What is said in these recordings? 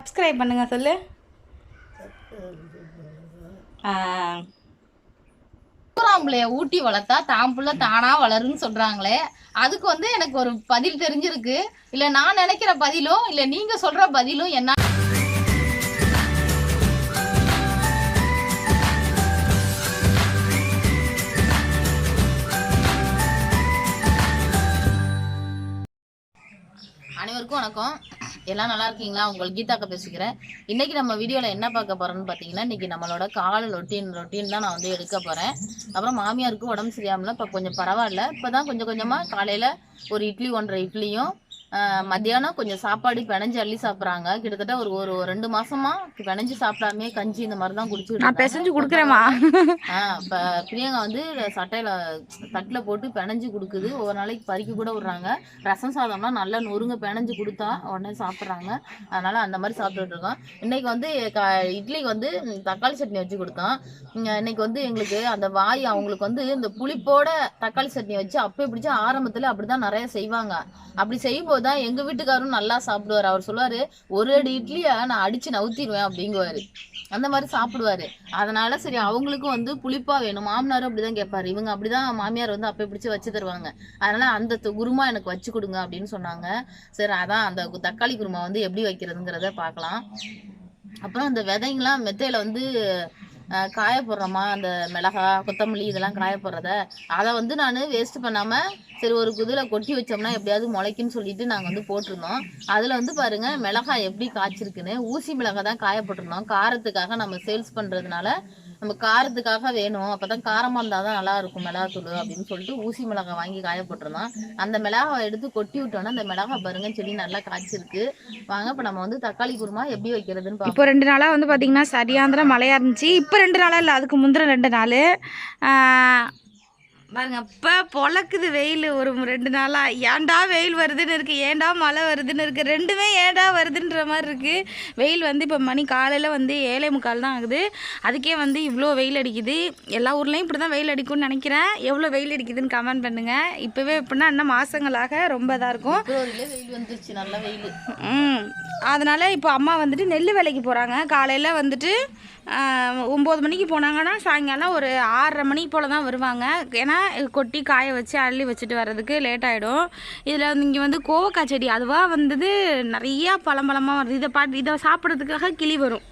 Subscribe பண்ணுங்க சொல்லு. ஆ, ஊட்டி வளர்த்தா தான் புள்ள தானா வளருன்னு சொல்றாங்களே. அதுக்கு வந்து எனக்கு ஒரு பதில் தெரிஞ்சிருக்கு. இல்ல நான் நினைக்கிற பதிலும் இல்ல நீங்க சொல்ற பதிலும் என்ன? அனைவருக்கும் வணக்கம். எல்லாம் நல்லா இருக்கீங்களா? உங்கள் கீதாக்க பேசிக்கிறேன். இன்னைக்கு நம்ம வீடியோவில் என்ன பார்க்க போறோம்னு பார்த்தீங்கன்னா இன்னைக்கு நம்மளோட கால ரொட்டீன் ரொட்டீன் தான் நான் வந்து எடுக்க போறேன். அப்புறம் மாமியாருக்கு உடம்பு சரியாமல இப்போ கொஞ்சம் பரவாயில்ல. இப்போ தான் கொஞ்சம் கொஞ்சமாக காலையில் ஒரு இட்லி ஒன்றரை இட்லியும் மத்தியானம் கொஞ்சம் சாப்பாடு பிணைஞ்சு அள்ளி சாப்பிட்றாங்க. கிட்டத்தட்ட ஒரு ஒரு ரெண்டு மாசமா பிணைஞ்சு சாப்பிடாமே கஞ்சி இந்த மாதிரி தான் குடிச்சுட்டு நான் பிசைஞ்சு இப்போ பிரியங்கா வந்து சட்டையில தட்டில் போட்டு பிணைஞ்சு கொடுக்குது. ஒரு நாளைக்கு பறிக்க கூட விடுறாங்க. ரசம் சாதம்லாம் நல்லா நொறுங்க பிணைஞ்சு கொடுத்தா உடனே சாப்பிட்றாங்க. அதனால அந்த மாதிரி சாப்பிட்டுட்டு இருக்கோம். இன்னைக்கு வந்து இட்லிக்கு வந்து தக்காளி சட்னி வச்சு கொடுத்தோம். இன்னைக்கு வந்து எங்களுக்கு அந்த வாய் அவங்களுக்கு வந்து இந்த புளிப்போட தக்காளி சட்னி வச்சு அப்போ பிடிச்சா ஆரம்பத்தில் அப்படிதான் நிறைய செய்வாங்க. அப்படி செய்யும்போது தான் எங்கள் வீட்டுக்காரரும் நல்லா சாப்பிடுவார். அவர் சொல்லுவார் ஒரு அடி இட்லியை நான் அடித்து நவுத்திடுவேன் அப்படிங்குவாரு. அந்த மாதிரி சாப்பிடுவாரு. அதனால சரி அவங்களுக்கும் வந்து புளிப்பா வேணும். மாமனாரும் அப்படிதான் கேட்பாரு. இவங்க அப்படிதான் மாமியார் வந்து அப்போ பிடிச்சி வச்சு தருவாங்க. அதனால அந்த குருமா எனக்கு வச்சு கொடுங்க அப்படின்னு சொன்னாங்க. சரி அதான் அந்த தக்காளி குருமா வந்து எப்படி வைக்கிறதுங்கிறத பார்க்கலாம். அப்புறம் அந்த விதைங்களாம் மெத்தையில வந்து காய போடுறோமா? அந்த மிளகா கொத்தமல்லி இதெல்லாம் காய போடுறத. அதை வந்து நான் வேஸ்ட் பண்ணாமல் சரி ஒரு குதில் கொட்டி வச்சோம்னா எப்படியாவது முளைக்குன்னு சொல்லிட்டு நாங்கள் வந்து போட்டிருந்தோம். அதில் வந்து பாருங்க மிளகாய் எப்படி காய்ச்சிருக்குன்னு ஊசி மிளகாய் தான் காய போட்டிருந்தோம் காரத்துக்காக நம்ம சேல்ஸ் பண்ணுறதுனால நம்ம காரத்துக்காக வேணும். அப்போ தான் காரமாக இருந்தால் தான் நல்லா இருக்கும் மிளகாத்தூள் அப்படின்னு சொல்லிட்டு ஊசி மிளகாய் வாங்கி காய போட்டிருந்தோம் அந்த மிளகாவை எடுத்து கொட்டி விட்டோன்னா அந்த மிளகாய் பாருங்க செடி நல்லா காய்ச்சிருக்கு. வாங்க இப்போ நம்ம வந்து தக்காளி குருமா எப்படி வைக்கிறதுன்னு இப்போ ரெண்டு நாளாக வந்து பாத்தீங்கன்னா சரியாந்திரம் மழையாக இருந்துச்சு. இப்போ ரெண்டு நாளாக இல்லை அதுக்கு முந்திரம் ரெண்டு நாள். பாருங்க இப்போ பொழக்குது வெயில். ஒரு ரெண்டு நாளாக ஏன்டா வெயில் வருதுன்னு இருக்குது ஏன்டா மழை வருதுன்னு இருக்குது ரெண்டுமே ஏன்டா வருதுன்ற மாதிரி இருக்குது வெயில் வந்து இப்போ மணி காலையில் வந்து ஏழே முக்கால் தான் ஆகுது. அதுக்கே வந்து இவ்வளோ வெயில் அடிக்குது. எல்லா ஊர்லேயும் இப்படி தான் வெயில் அடிக்கும்னு நினைக்கிறேன். எவ்வளோ வெயில் அடிக்குதுன்னு கமெண்ட் பண்ணுங்கள் இப்போவே எப்படின்னா இன்னும் மாதங்களாக ரொம்ப இதாக இருக்கும். வெயில் வந்துருச்சு. நல்ல வெயில். ம். அதனால் இப்போ அம்மா வந்துட்டு நெல் வேலைக்கு போகிறாங்க காலையில் வந்துட்டு ஒம்பது மணிக்கு போனாங்கன்னா சாயங்காலம் ஒரு ஆறரை மணிக்கு போல் தான் வருவாங்க. ஏன்னா கொட்டி காய வச்சு அள்ளி வச்சுட்டு வர்றதுக்கு லேட் ஆகிடும் இதில் இங்கே வந்து கோவக்காய் செடி அதுவாக வந்தது நிறையா பழம்பழமாக வருது. இதை பாட்டு இதை சாப்பிட்றதுக்காக கிளி வரும்.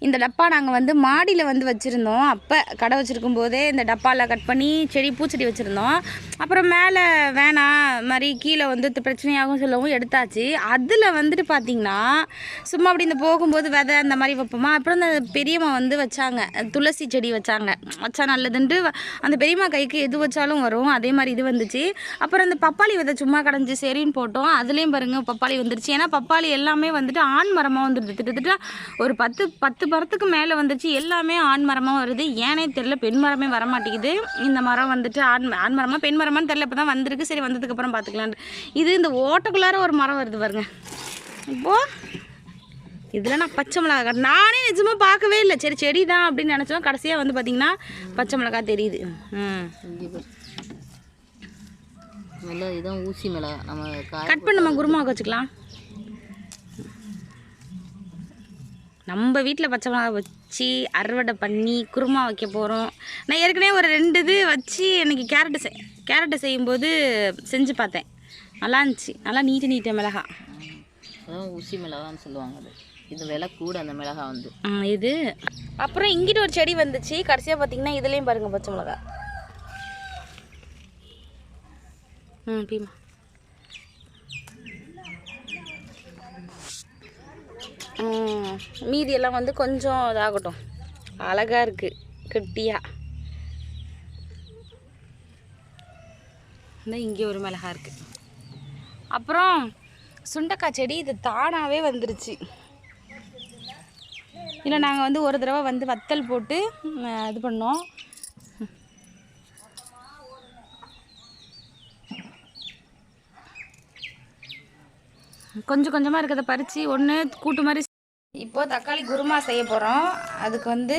இந்த டப்பா நாங்கள் வந்து மாடியில் வந்து வச்சுருந்தோம். அப்போ கடை வச்சுருக்கும் போதே இந்த டப்பாவில் கட் பண்ணி செடி பூச்செடி வச்சுருந்தோம். அப்புறம் மேலே வேணாம் மாதிரி கீழே வந்து பிரச்சனையாகவும் சொல்லவும் எடுத்தாச்சு. அதில் வந்துட்டு பார்த்திங்கன்னா சும்மா அப்படி இந்த போகும்போது விதை அந்த மாதிரி வைப்போமா? அப்புறம் இந்த பெரியம்மா வந்து வச்சாங்க. துளசி செடி வச்சாங்க. வச்சா நல்லதுன்ட்டு வ- அந்த பெரியம்மா கைக்கு எது வச்சாலும் வரும். அதே மாதிரி இது வந்துச்சு. அப்புறம் இந்த பப்பாளி விதை சும்மா கடைஞ்சி சரின்னு போட்டோம். அதுலேயும் பாருங்கள் பப்பாளி வந்துருச்சு. ஏன்னா பப்பாளி எல்லாமே வந்துட்டு ஆண் மரமாக வந்துடுது கிட்டத்தட்ட ஒரு பத்து பத்து மரத்துக்கு மேலே வந்துச்சு. எல்லாமே ஆண் மரமாக வருது. ஏனே தெரில பெண் மரமே வர மாட்டேங்குது இந்த மரம் வந்துட்டு ஆண் ஆண் மரமா பெண் மரமான்னு தெரில இப்போ தான் வந்திருக்கு. சரி வந்ததுக்கப்புறம் பார்த்துக்கலான்ட்டு இது இந்த ஓட்டக்குள்ளார ஒரு மரம் வருது பாருங்க. இப்போ இதில் நான் பச்சை மிளகா நானே நிஜமாக பார்க்கவே இல்லை. சரி செடி தான் அப்படின்னு நினச்சோம். கடைசியாக வந்து பார்த்திங்கன்னா பச்சை மிளகா தெரியுது. ம். நல்லா இதுதான் ஊசி மிளகாய். நம்ம கட் பண்ணி நம்ம குருமாவுக்கு வச்சுக்கலாம். நம்ம வீட்டில் பச்சை மிளகா வச்சு அறுவடை பண்ணி குருமா வைக்க போகிறோம் நான் ஏற்கனவே ஒரு ரெண்டு இது வச்சு எனக்கு கேரட்டு செய் கேரட்டு செய்யும்போது செஞ்சு பார்த்தேன். நல்லா இருந்துச்சு. நல்லா நீட்டு நீட்ட மிளகா. அதான் ஊசி மிளகான்னு சொல்லுவாங்க அது. இது விலை கூட அந்த மிளகாய் வந்து. இது. அப்புறம் இங்கிட்டு ஒரு செடி வந்துச்சு. கடைசியாக பார்த்தீங்கன்னா இதுலேயும் பாருங்கள் பச்சை மிளகா. ம் பீமா. மீதியெல்லாம் வந்து கொஞ்சம் இதாகட்டும். அழகாக இருக்குது கெட்டியாக இந்த இங்கே ஒரு மிளகா இருக்குது அப்புறம் சுண்டக்காய் செடி இது தானாகவே வந்துருச்சு. இல்லை நாங்கள் வந்து ஒரு தடவை வந்து வத்தல் போட்டு இது பண்ணோம். கொஞ்சம் கொஞ்சமாக இருக்கிறத பறித்து ஒன்று கூட்டு மாதிரி இப்போ தக்காளி குருமா செய்ய போகிறோம் அதுக்கு வந்து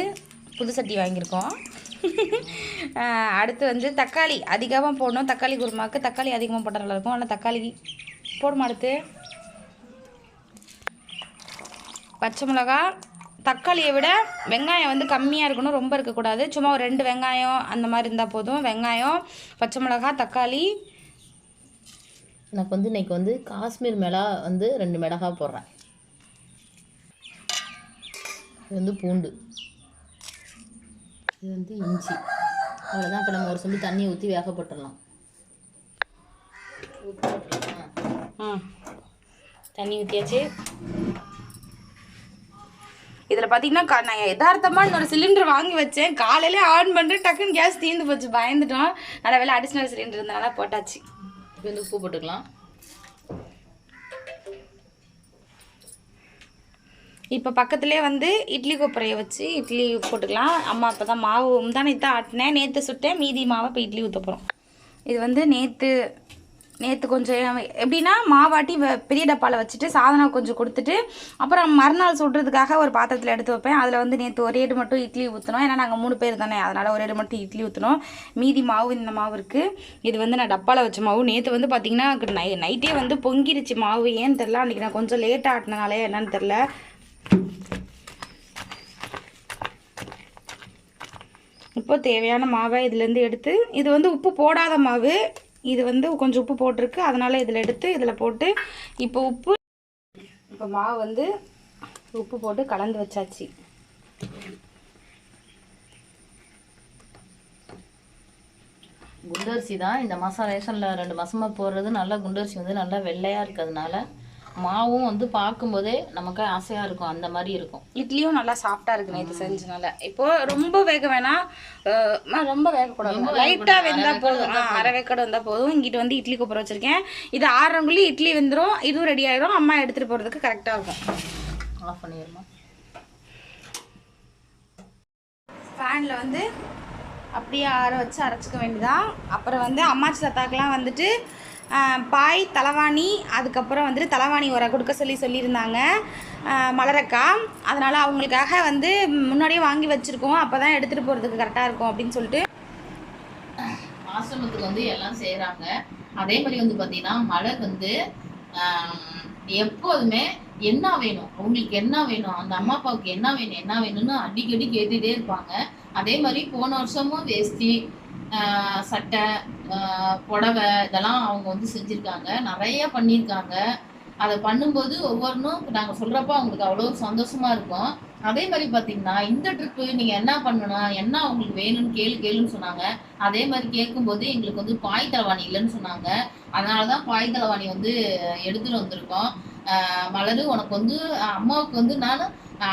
புது சட்டி வாங்கியிருக்கோம். அடுத்து வந்து தக்காளி அதிகமாக போடணும். தக்காளி குருமாவுக்கு தக்காளி அதிகமாக போட்டால் நல்லாயிருக்கும் ஆனால் தக்காளி போடுமா அடுத்து? பச்சை மிளகா. தக்காளியை விட வெங்காயம் வந்து கம்மியாக இருக்கணும். ரொம்ப இருக்கக்கூடாது. சும்மா ஒரு ரெண்டு வெங்காயம் அந்த மாதிரி இருந்தால் போதும். வெங்காயம் பச்சை மிளகா தக்காளி. எனக்கு வந்து இன்னைக்கு வந்து காஷ்மீர் மிளகா வந்து ரெண்டு மிளகா போடுறேன். இது வந்து பூண்டு. இது வந்து இஞ்சி. அவ்வளோதான் இப்போ நம்ம ஒரு சொம்பு தண்ணியை ஊற்றி வேக போட்டுடலாம். தண்ணி ஊற்றியாச்சு இதில் பார்த்தீங்கன்னா கா- நான் யதார்த்தமாக இன்னொரு சிலிண்டர் வாங்கி வச்சேன். காலையில ஆன் பண்ணிட்டு டக்குன்னு கேஸ் தீர்ந்து போச்சு. பயந்துட்டோம். நல்ல வேலை அடிஷ்னல் சிலிண்டர் இருந்தனால போட்டாச்சு. இப்போ வந்து உப்பு போட்டுக்கலாம். இப்போ பக்கத்துலேயே வந்து இட்லி கொப்பரையை வச்சு இட்லி போட்டுக்கலாம். அம்மா இப்போ தான் மாவு முந்தானே தான் ஆட்டினேன். நேற்று சுட்டேன். மீதி மாவை இப்போ இட்லி ஊற்ற போகிறோம் இது வந்து நேற்று நேற்று கொஞ்சம் எப்படின்னா மாவாட்டி வ- பெரிய டப்பாவில் வச்சுட்டு சாதனை கொஞ்சம் கொடுத்துட்டு அப்புறம் மறுநாள் சுடுறதுக்காக ஒரு பாத்திரத்தில் எடுத்து வைப்பேன். அதில் வந்து நேற்று ஒரே இடு மட்டும் இட்லி ஊற்றணும் ஏன்னா நாங்கள் மூணு பேர் தானே. அதனால் ஒரே இடு மட்டும் இட்லி ஊற்றணும் மீதி மாவு இந்த மாவு இருக்குது இது வந்து நான் டப்பாவில் வச்ச மாவு. நேற்று வந்து பார்த்திங்கன்னா நை நைட்டே வந்து பொங்கிருச்சு மாவு. ஏன்னு தெரில அன்றைக்கி நான் கொஞ்சம் லேட்டாக ஆட்டினாலே என்னன்னு தெரில இப்போ தேவையான மாவை இதுலேருந்து எடுத்து இது வந்து உப்பு போடாத மாவு. இது வந்து கொஞ்சம் உப்பு போட்டிருக்கு. அதனால் இதில் எடுத்து இதில் போட்டு இப்போ உப்பு இப்போ மாவு வந்து உப்பு போட்டு கலந்து வச்சாச்சு. குண்டரிசி தான். இந்த மாதம் ரேஷனில் ரெண்டு மாதமாக போடுறது. நல்லா குண்டரிசி வந்து நல்லா வெள்ளையாக இருக்கிறதுனால மாவும் வந்து பார்க்கும்போதே நமக்கு ஆசையாக இருக்கும். அந்த மாதிரி இருக்கும். இட்லியும் நல்லா சாஃப்டாக இருக்கு நேற்று செஞ்சனால இப்போ ரொம்ப வேக வேணாம் ரொம்ப வேகக்கூடாது. லைட்டாக வெந்தால் போதும். ஆ, அரை வேக்காடு வந்தால் போதும். இங்கிட்டு வந்து இட்லி குப்பரை வச்சுருக்கேன். இது ஆறங்குள்ளி இட்லி வெந்துடும் இதுவும் ரெடி ஆயிடும் அம்மா எடுத்துகிட்டு போகிறதுக்கு கரெக்டாக இருக்கும். ஆஃப் பண்ணிடுமா? ஃபேனில் வந்து அப்படியே ஆற வச்சு அரைச்சிக்க வேண்டியதான் அப்புறம் வந்து அம்மாச்சி தாத்தாக்கெலாம் வந்துட்டு பாய் தலவாணி அதுக்கப்புறம் வந்துட்டு தலைவாணி உரை கொடுக்க சொல்லி சொல்லியிருந்தாங்க. மலரக்கா அதனால் அவங்களுக்காக வந்து முன்னாடியே வாங்கி வச்சுருக்கோம். அப்போ தான் எடுத்துகிட்டு போகிறதுக்கு கரெக்டாக இருக்கும் அப்படின்னு சொல்லிட்டு. ஆசிரமத்துக்கு வந்து எல்லாம் செய்கிறாங்க அதே மாதிரி வந்து பார்த்தீங்கன்னா மலர் வந்து எப்போதுமே என்ன வேணும்? அவங்களுக்கு என்ன வேணும்? அந்த அம்மா அப்பாவுக்கு என்ன வேணும்? என்ன வேணும்னு அடிக்கடி கேட்டுகிட்டே இருப்பாங்க. அதே மாதிரி போன வருஷமும் வேஷ்டி சட்டை புடவை இதெல்லாம் அவங்க வந்து செஞ்சுருக்காங்க. நிறைய பண்ணியிருக்காங்க. அதை பண்ணும்போது ஒவ்வொன்றும் நாங்கள் சொல்கிறப்ப அவங்களுக்கு அவ்வளோ சந்தோஷமாக இருக்கும். அதே மாதிரி பார்த்தீங்கன்னா இந்த ட்ரிப்பு நீங்கள் என்ன பண்ணணும் என்ன அவங்களுக்கு வேணும்னு கேளு கேளுன்னு சொன்னாங்க. அதே மாதிரி கேட்கும்போது எங்களுக்கு வந்து பாய் தலைவாணி இல்லைன்னு சொன்னாங்க. அதனால தான் பாய் தலைவாணி வந்து எடுத்துட்டு வந்திருக்கோம். மலரு உனக்கு வந்து அம்மாவுக்கு வந்து நான்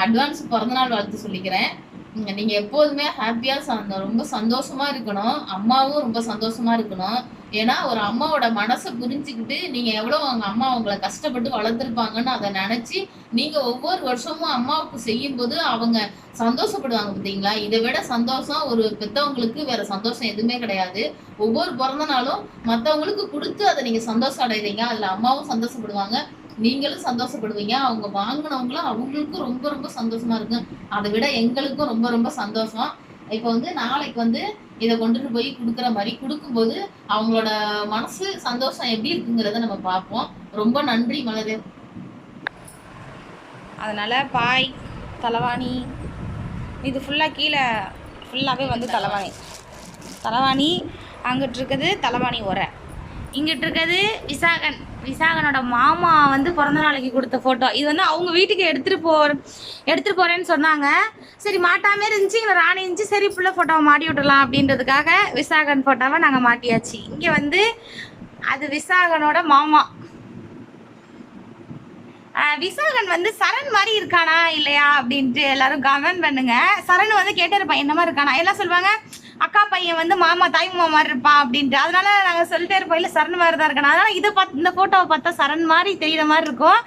அட்வான்ஸ் பிறந்தநாள் வாழ்த்து சொல்லிக்கிறேன். நீங்க எப்போதுமே ஹாப்பியா ரொம்ப சந்தோஷமா இருக்கணும். அம்மாவும் ரொம்ப சந்தோஷமா இருக்கணும். ஏன்னா ஒரு அம்மாவோட மனசை புரிஞ்சுக்கிட்டு நீங்க எவ்வளவு அவங்க அம்மா அவங்கள கஷ்டப்பட்டு வளர்த்துருப்பாங்கன்னு அதை நினைச்சு நீங்க ஒவ்வொரு வருஷமும் அம்மாவுக்கு செய்யும் போது அவங்க சந்தோஷப்படுவாங்க பார்த்தீங்களா? இதை விட சந்தோஷம் ஒரு பெத்தவங்களுக்கு வேற சந்தோஷம் எதுவுமே கிடையாது. ஒவ்வொரு பிறந்த நாளும் மற்றவங்களுக்கு கொடுத்து அதை நீங்க சந்தோஷம் அடைகிறீங்க அதுல அம்மாவும் சந்தோஷப்படுவாங்க. நீங்களும் சந்தோஷப்படுவீங்க. அவங்க வாங்கினவங்களும் அவங்களுக்கும் ரொம்ப ரொம்ப சந்தோஷமா இருக்கும் அதை விட எங்களுக்கும் ரொம்ப ரொம்ப சந்தோஷம். இப்போ வந்து நாளைக்கு வந்து இதை கொண்டுட்டு போய் கொடுக்குற மாதிரி கொடுக்கும்போது அவங்களோட மனசு சந்தோஷம் எப்படி இருக்குங்கிறத நம்ம பார்ப்போம். ரொம்ப நன்றி மலரு. அதனால் பாய் தலைவாணி. இது ஃபுல்லாக கீழே ஃபுல்லாகவே வந்து தலைவாணி. தலைவாணி அங்கிட்டு இருக்குது தலைவாணி உரை இங்கிட்டு இருக்கிறது விசாகன். விசாகனோட மாமா வந்து பிறந்த நாளைக்கு கொடுத்த ஃபோட்டோ இது வந்து அவங்க வீட்டுக்கு எடுத்துகிட்டு போ எடுத்துகிட்டு போகிறேன்னு சொன்னாங்க. சரி மாட்டாமே இருந்துச்சு இங்கே ராணி இருந்துச்சு. சரி ஃபுல்லாக ஃபோட்டோவை மாட்டி விட்டுலாம் அப்படின்றதுக்காக விசாகன் ஃபோட்டோவை நாங்கள் மாட்டியாச்சு. இங்கே வந்து அது விசாகனோட மாமா. விசாகன் வந்து சரண் மாதிரி இருக்கானா இல்லையா அப்படின்ட்டு எல்லாரும் கமெண்ட் பண்ணுங்க. சரண் வந்து கேட்டிருப்பான் என்ன மாதிரி இருக்கானா? எல்லாம் சொல்லுவாங்க அக்கா பையன் வந்து மாமா தாய் மாமா மாதிரி இருப்பான் அப்படின்ட்டு. அதனால நாங்கள் சொல்லிட்டே இருப்போம் இல்லை சரண் மாதிரி தான் இருக்கானா. அதனால இதை பார்த்து இந்த ஃபோட்டோவை பார்த்தா சரண் மாதிரி தெரியுற மாதிரி இருக்கும்.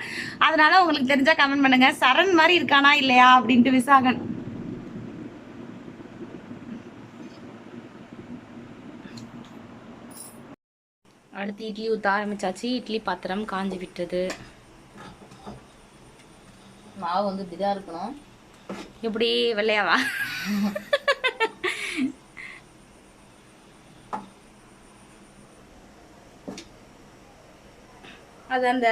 அதனால உங்களுக்கு தெரிஞ்சா கமெண்ட் பண்ணுங்க. சரண் மாதிரி இருக்கானா இல்லையா? அப்படின்ட்டு விசாகன். அடுத்து இட்லி ஊற்ற ஆரம்பிச்சாச்சு. இட்லி பாத்திரம் காஞ்சி விட்டது. மாவு வந்து இப்படிதான் இருக்கணும். எப்படி வெள்ளையாவா? அது அந்த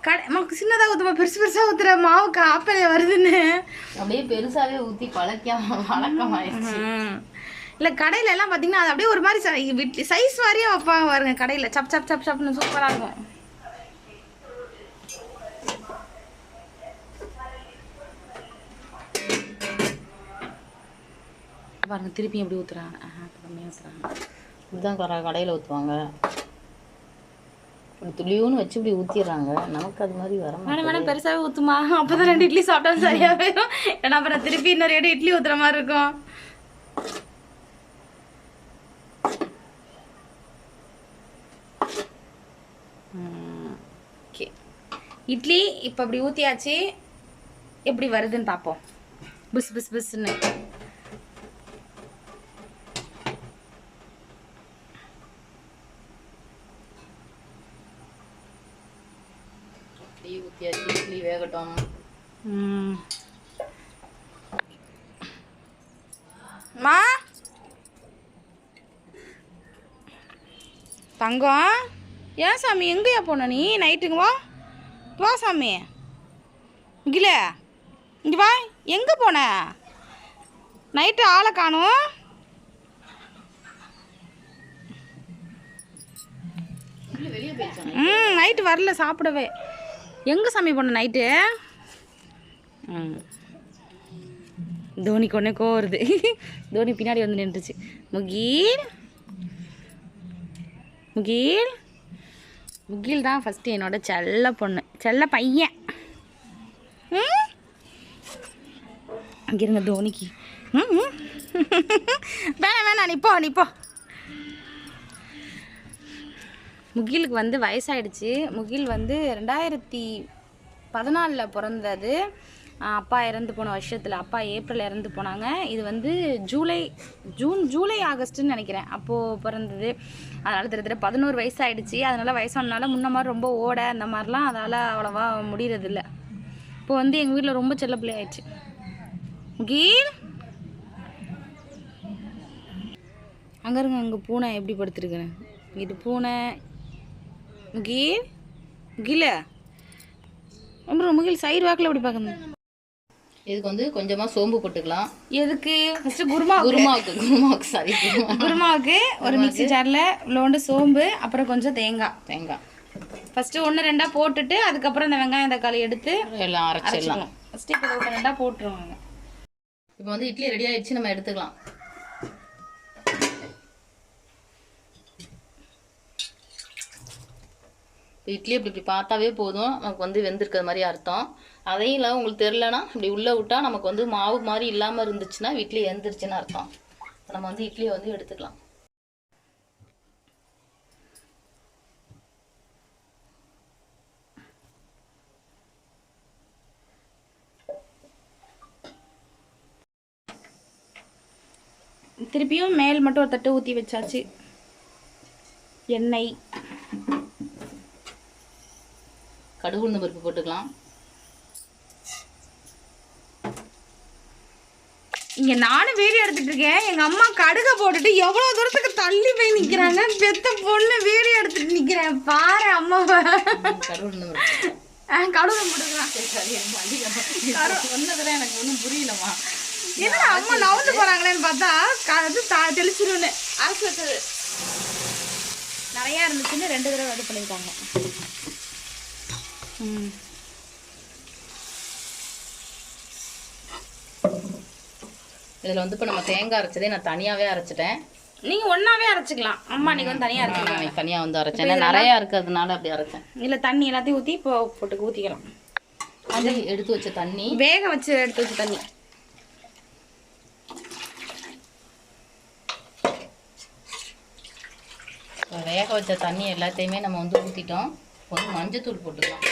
கடை நமக்கு சின்னதாக ஊற்றுமா பெருசு பெருசாக ஊற்றுற மாவுக்கு ஆப்பிளே வருதுன்னு. அப்படியே பெருசாவே ஊத்தி பழக்கம் வழக்கம் ஆயிடுச்சு. இல்லை கடையில எல்லாம் பார்த்தீங்கன்னா அது அப்படியே ஒரு மாதிரி சைஸ் வாரியாக வைப்பாங்க பாருங்க கடையில். சப் சப் சப் சப்னு சூப்பராக இருக்கும். பாருங்க திருப்பி எப்படி ஊற்றுறாங்க கம்மியாக ஊற்றுறாங்க கர- கடையில இப்படி துளியூன்னு வச்சு இப்படி ஊத்திடுறாங்க. நமக்கு அது மாதிரி வர வேணாம் வேணாம் பெருசாகவே ஊற்றுமா அப்போ தான் ரெண்டு இட்லி சாப்பிட்டா சரியாக போயிடும் ஏன்னா அப்புறம் திருப்பி இன்னொரு இடம் இட்லி ஊற்றுற மாதிரி இருக்கும். ஓகே. இட்லி இப்போ இப்படி ஊற்றியாச்சு எப்படி வருதுன்னு பார்ப்போம். பிஸ் பிஸ் பிஸ்ன்னு இட்லி ஊத்தியாச்சு இட்லி வேகட்டும் ம். மா தங்கம்? ஏன் சாமி எங்கேயா போன நீ? நைட்டுங்க வா. வா சாமி. இங்கில இங்கே வா. எங்கே போன? நைட்டு ஆளை காணும். ம் நைட்டு வரல சாப்பிடவே. எங்கே சாமி போன நைட்டு ம். தோனி கொன்னே வருது. தோனி பின்னாடி வந்து நின்றுச்சு. முகீல் முகில். முகில் தான் ஃபஸ்ட்டு என்னோட செல்ல பொண்ணு. செல்ல பையன். அங்கே இருங்க தோனிக்கு. வேணாம் வேணாம் நிப்போ நிப்போ முகிலுக்கு வந்து வயசாயிடுச்சு. முகில் வந்து ரெண்டாயிரத்தி பதினாலில் பிறந்தது. அப்பா இறந்து போன வருஷத்தில் அப்பா ஏப்ரல் இறந்து போனாங்க. இது வந்து ஜூலை ஜூன் ஜூலை ஆகஸ்ட்டுன்னு நினைக்கிறேன். அப்போது பிறந்தது. அதனால் திரு திரு பதினோரு வயசாயிடுச்சு. அதனால் வயசானனால முன்ன மாதிரி ரொம்ப ஓட அந்த மாதிரிலாம் அதால் அவ்வளோவா முடியறதில்ல. இப்போ வந்து எங்கள் வீட்டில் ரொம்ப செல்ல பிள்ளை ஆயிடுச்சு. முகில் அங்கே இருங்க அங்கே பூனை எப்படி படுத்துருக்குறேன் இது பூனை. முகில் முகில அப்புறம் முகில் சைடு வாக்கில் எப்படி பார்க்கணும்? இதுக்கு வந்து கொஞ்சமா சோம்பு போட்டுக்கலாம். எதுக்கு? ஃபஸ்ட்டு குருமா குருமாவுக்கு குருமாவுக்கு சாரி குருமா. குருமாவுக்கு ஒரு மிக்ஸி ஜாரில் உள்ளோண்டு சோம்பு அப்புறம் கொஞ்சம் தேங்காய் தேங்காய் ஃபஸ்ட்டு ஒன்று ரெண்டாக போட்டுட்டு அதுக்கப்புறம் இந்த வெங்காயம் தக்காளி எடுத்து எல்லாம் அரைச்சிடலாம். ஃபஸ்ட்டு இப்போ ஒன்று ரெண்டாக போட்டுருவாங்க இப்போ வந்து இட்லி ரெடி ஆயிடுச்சு நம்ம எடுத்துக்கலாம். இட்லி இப்படி இப்படி பார்த்தாவே போதும். நமக்கு வந்து வெந்திருக்கிற மாதிரி அர்த்தம். அதையும் இல்லை உங்களுக்கு தெரிலனா இப்படி உள்ளே விட்டா நமக்கு வந்து மாவு மாதிரி இல்லாமல் இருந்துச்சுன்னா இட்லி எந்திரிச்சுன்னு அர்த்தம். நம்ம வந்து இட்லியை வந்து எடுத்துக்கலாம். திருப்பியும் மேல் மட்டும் ஒரு தட்டு ஊற்றி வச்சாச்சு. எண்ணெய். கடுகு உளுந்து பருப்பு போட்டுக்கலாம். இங்க நானும் வீடியோ எடுத்துட்டு இருக்கேன். எங்க அம்மா கடுகை போட்டுட்டு எவ்வளவு தூரத்துக்கு தள்ளி போய் நிக்கிறாங்க. பெத்த பொண்ணு வீடியோ எடுத்துட்டு நிக்கிறேன். பாரு அம்மாவை கடுகு போட்டுக்கலாம். சொன்னதுல எனக்கு ஒன்றும் புரியலம்மா. என்னடா அம்மா நவுந்து போறாங்களேன்னு பார்த்தா க- இது தா- தெளிச்சிருன்னு வச்சது. நிறைய இருந்துச்சுன்னு ரெண்டு தடவை இது பண்ணிருக்காங்க ம் இதில் வந்து இப்போ நம்ம தேங்காய் அரைச்சதே நான் தனியாகவே அரைச்சிட்டேன். நீங்க ஒண்ணாவே அரைச்சுக்கலாம். அம்மா நீங்க வந்து தனியா அரைச்சிக்கலாம். நான் தனியாக வந்து அரைச்சேன். நிறையா இருக்கிறதுனால அப்படி அரைச்சேன். இல்ல தண்ணி எல்லாத்தையும் ஊத்தி இப்போ போட்டு ஊத்திக்கலாம். அது எடுத்து வச்ச தண்ணி. வேக வச்சு எடுத்து வச்ச தண்ணி. வேக வச்ச தண்ணி எல்லாத்தையுமே நம்ம வந்து ஊற்றிட்டோம் வந்து மஞ்சத்தூள் போட்டுக்கலாம்.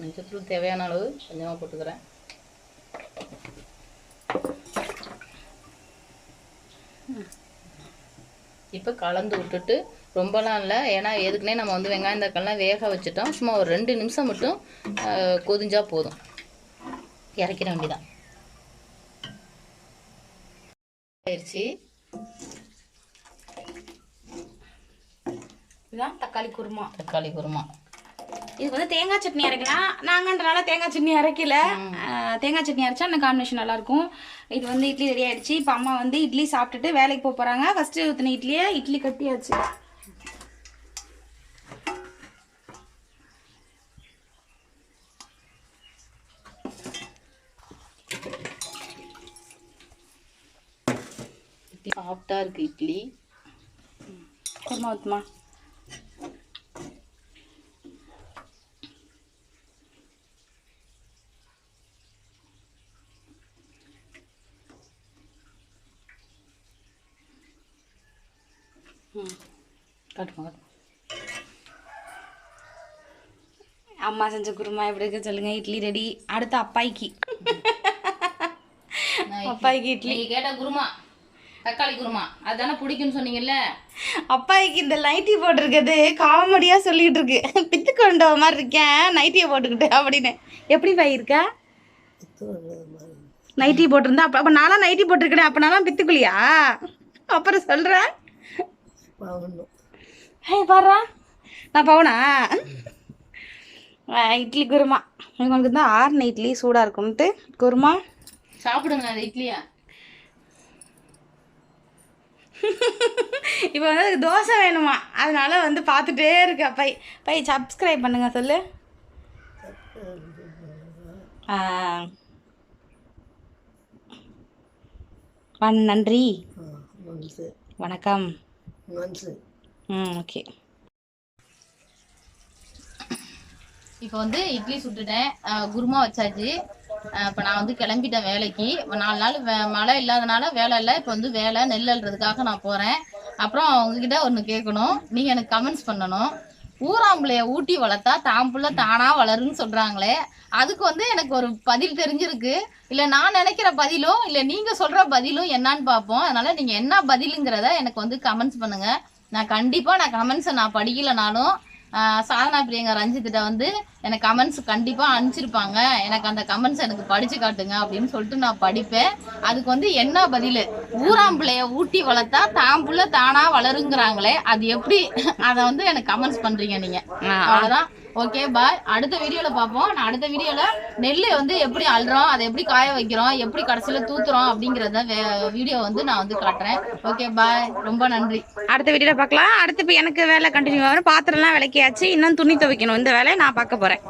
மஞ்சத்தூள் தேவையான அளவு கொஞ்சமாக போட்டுக்கிறேன். இப்போ கலந்து விட்டுட்டு ரொம்பலாம் இல்லை. ஏன்னா எதுக்குனே நம்ம வந்து வெங்காயம் தக்காளிலாம் வேக வச்சுட்டோம். சும்மா ஒரு ரெண்டு நிமிஷம் மட்டும் ஆஹ், கொதிஞ்சா போதும். இறக்கிட வேண்டியதான் ஆயிடுச்சு. இதுதான் தக்காளி குருமா. தக்காளி குருமா. இது வந்து தேங்காய் சட்னி அரைக்கலாம் நாங்கன்றனால தேங்காய் சட்னி அரைக்கல. தேங்காய் சட்னி அரைச்சா அந்த காம்பினேஷன் நல்லா இருக்கும் இது வந்து இட்லி ரெடி ஆயிடுச்சு. இப்போ அம்மா வந்து இட்லி சாப்பிட்டுட்டு வேலைக்கு போக போறாங்க. ஃபர்ஸ்ட் ஊற்றின இட்லியை இட்லி கட்டியாச்சு. சாஃப்டா இருக்கு இட்லி. குருமா ஊற்றுமா காட்டுமா அம்மா செஞ்ச குருமா எப்படி இருக்கு சொல்லுங்க. இட்லி ரெடி. அடுத்து அப்பாய்க்கு. அப்பாய்க்கு இட்லி. கேட்ட குருமா தக்காளி குருமா அதுதானே பிடிக்கும்னு சொன்னீங்கல்ல? அப்பாய்க்கு இந்த நைட்டி போட்டிருக்கிறது காமெடியா சொல்லிட்டு இருக்கு பித்து கொண்ட மாதிரி இருக்கேன். நைட்டியை போட்டுக்கிட்டு அப்படின்னு. எப்படி பாய் இருக்க? நைட்டி போட்டிருந்தா அப்ப அப்ப நான்லாம் நைட்டி போட்டிருக்கேன். அப்ப நான்லாம் பித்துக்குழியா? அப்புறம் சொல்றேன் ஹே பாடுறா நான் பவுனா இட்லி குருமா உங்களுக்கு தான் ஆறுன இட்லி சூடாக இருக்கும்ட்டு குருமா சாப்பிடுங்க அந்த இட்லியா இப்போ வந்து தோசை வேணுமா அதனால வந்து பார்த்துட்டே இருக்க. பை பை சப்ஸ்கிரைப் பண்ணுங்க சொல்லு. நன்றி வணக்கம். ம் ஓகே. இப்போ வந்து இட்லி சுட்டுட்டேன். குருமா வச்சாச்சு. இப்போ நான் வந்து கிளம்பிட்டேன் வேலைக்கு. இப்ப நாலு நாள் வே- மழை இல்லாதனால வேலை இல்லை. இப்போ வந்து வேலை நெல் அள்ளுறதுக்காக நான் போகிறேன் அப்புறம் உங்ககிட்ட ஒன்று கேட்கணும். நீங்கள் எனக்கு கமெண்ட்ஸ் பண்ணணும். ஊராம்புளைய ஊட்டி வளர்த்தா தாம்புள்ள தானா வளருன்னு சொல்கிறாங்களே அதுக்கு வந்து எனக்கு ஒரு பதில் தெரிஞ்சிருக்கு. இல்லை நான் நினைக்கிற பதிலும் இல்லை நீங்கள் சொல்கிற பதிலும் என்னன்னு பார்ப்போம். அதனால் நீங்கள் என்ன பதிலுங்கிறத எனக்கு வந்து கமெண்ட்ஸ் பண்ணுங்கள் நான் கண்டிப்பாக நான் கமெண்ட்ஸை நான் படிக்கலைனாலும் சாதனா பிரியங்கா ரஞ்சித்திட்ட வந்து எனக்கு கமெண்ட்ஸ் கண்டிப்பாக அனுப்பிச்சிருப்பாங்க. எனக்கு அந்த கமெண்ட்ஸ் எனக்கு படிச்சு காட்டுங்க அப்படின்னு சொல்லிட்டு நான் படிப்பேன். அதுக்கு வந்து என்ன பதில்? ஊராம்பிள்ளைய ஊட்டி வளர்த்தா தாம்புள்ள தானா வளருங்கிறாங்களே. அது எப்படி? அதை வந்து எனக்கு கமெண்ட்ஸ் பண்றீங்க நீங்க. அவ்வளோதான் ஓகே பாய் அடுத்த வீடியோவில் பார்ப்போம். நான் அடுத்த வீடியோவில் நெல் வந்து எப்படி அழுறோம் அதை எப்படி காய வைக்கிறோம் எப்படி கடைசியில் தூத்துறோம் அப்படிங்கிறத வீடியோ வந்து நான் வந்து காட்டுறேன். ஓகே பாய் ரொம்ப நன்றி. அடுத்த வீடியோவில் பார்க்கலாம். அடுத்து இப்போ எனக்கு வேலை கண்டினியூ ஆகும் பாத்திரம்லாம் விளக்கியாச்சு. இன்னும் துணி துவைக்கணும். இந்த வேலையை நான் பார்க்க போகிறேன்